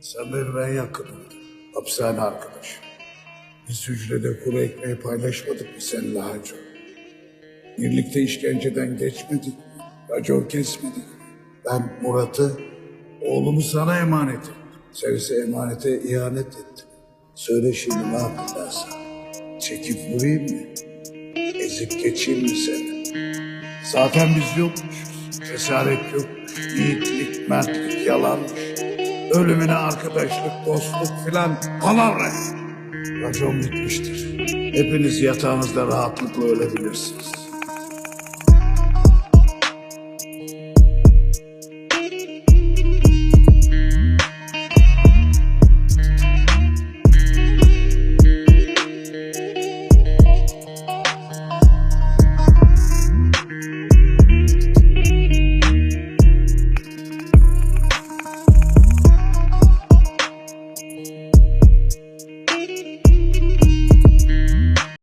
Samir ben yakınım. Hapishane arkadaş. Biz hücrede kuru ekmeği paylaşmadık mı seninle Hacı? Birlikte işkenceden geçmedik mi? Racon kesmedik mi? Ben Murat'ı, oğlumu sana emanet ettim. Sen emanete ihanet ettin. Söyle şimdi ne sana? Çekip vurayım mı? Ezip geçeyim mi seni? Zaten biz yokmuşuz. Cesaret yokmuş. Yiğitlik, mertlik yalanmış. Ölümüne arkadaşlık, dostluk filan palavra. Racon bitmiştir. Hepiniz yatağınızda rahatlıkla ölebilirsiniz.